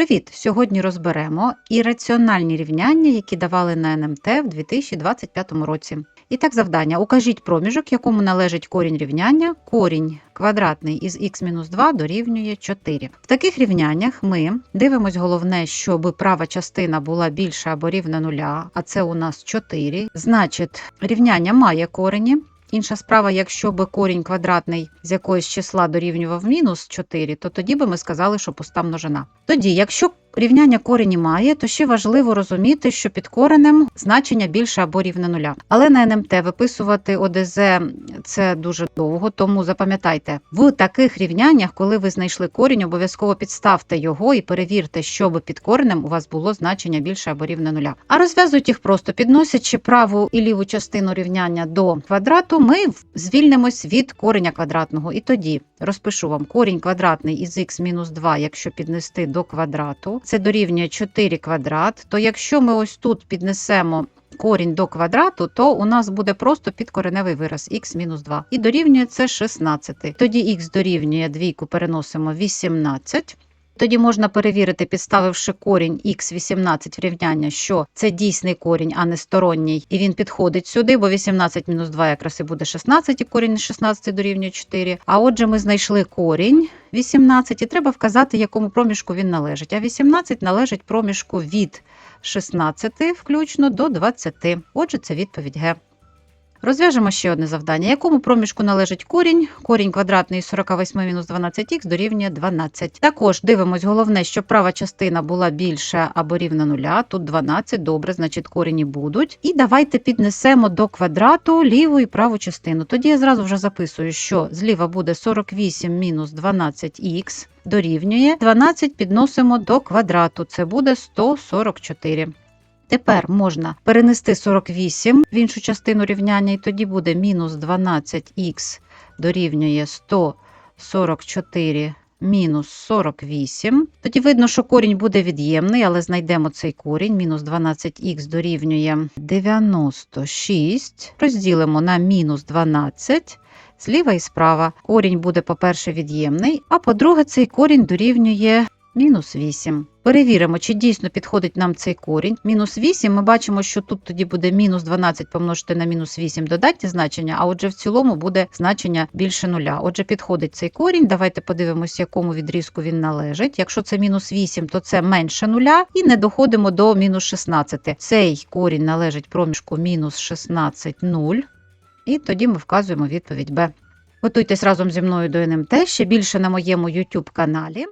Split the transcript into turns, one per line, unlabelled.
Привіт! Сьогодні розберемо ірраціональні рівняння, які давали на НМТ в 2025 році. І так, завдання: укажіть проміжок, якому належить корінь рівняння, корінь квадратний із х-2 дорівнює 4. В таких рівняннях ми дивимось головне, щоб права частина була більша або рівна нуля, а це у нас 4. Значить, рівняння має корені. Інша справа, якщо би корінь квадратний з якогось числа дорівнював мінус 4, то тоді би ми сказали, що пуста множина. Тоді, якщо рівняння корені має, то ще важливо розуміти, що під коренем значення більше або рівне нуля. Але на НМТ виписувати ОДЗ це дуже довго, тому запам'ятайте, в таких рівняннях, коли ви знайшли корінь, обов'язково підставте його і перевірте, щоб під коренем у вас було значення більше або рівне нуля. А розв'язують їх просто підносячи праву і ліву частину рівняння до квадрату, ми звільнимось від кореня квадратного. І тоді розпишу вам корінь квадратний із х мінус 2, якщо піднести до квадрату, це дорівнює 4 квадрат. То якщо ми ось тут піднесемо корінь до квадрату, то у нас буде просто підкореневий вираз х-2. І дорівнює це 16. Тоді х дорівнює двійку переносимо 18. Тоді можна перевірити, підставивши корінь х18 в рівняння, що це дійсний корінь, а не сторонній, і він підходить сюди, бо 18 мінус 2 якраз і буде 16, і корінь із 16 дорівнює 4. А отже, ми знайшли корінь 18, і треба вказати, якому проміжку він належить. А 18 належить проміжку від 16 включно до 20. Отже, це відповідь Г. Розв'яжемо ще одне завдання. Якому проміжку належить корінь? Корінь квадратний із 48 мінус 12х дорівнює 12. Також дивимось, головне, щоб права частина була більша або рівна нуля. Тут 12, добре, значить корені будуть. І давайте піднесемо до квадрату ліву і праву частину. Тоді я зразу вже записую, що зліва буде 48 мінус 12х дорівнює. 12 підносимо до квадрату. Це буде 144. Тепер можна перенести 48 в іншу частину рівняння, і тоді буде мінус 12х дорівнює 144 мінус 48. Тоді видно, що корінь буде від'ємний, але знайдемо цей корінь. Мінус 12х дорівнює 96. Розділимо на мінус 12. Зліва і справа. Корінь буде, по-перше, від'ємний, а по-друге, цей корінь дорівнює мінус 8. Перевіримо, чи дійсно підходить нам цей корінь. Мінус 8, ми бачимо, що тут тоді буде мінус 12 помножити на мінус 8 додатні значення, а отже, в цілому буде значення більше нуля. Отже, підходить цей корінь. Давайте подивимося, якому відрізку він належить. Якщо це мінус 8, то це менше нуля. І не доходимо до мінус 16. Цей корінь належить проміжку мінус 16, 0. І тоді ми вказуємо відповідь Б. Готуйтесь разом зі мною до НМТ ще більше на моєму YouTube каналі.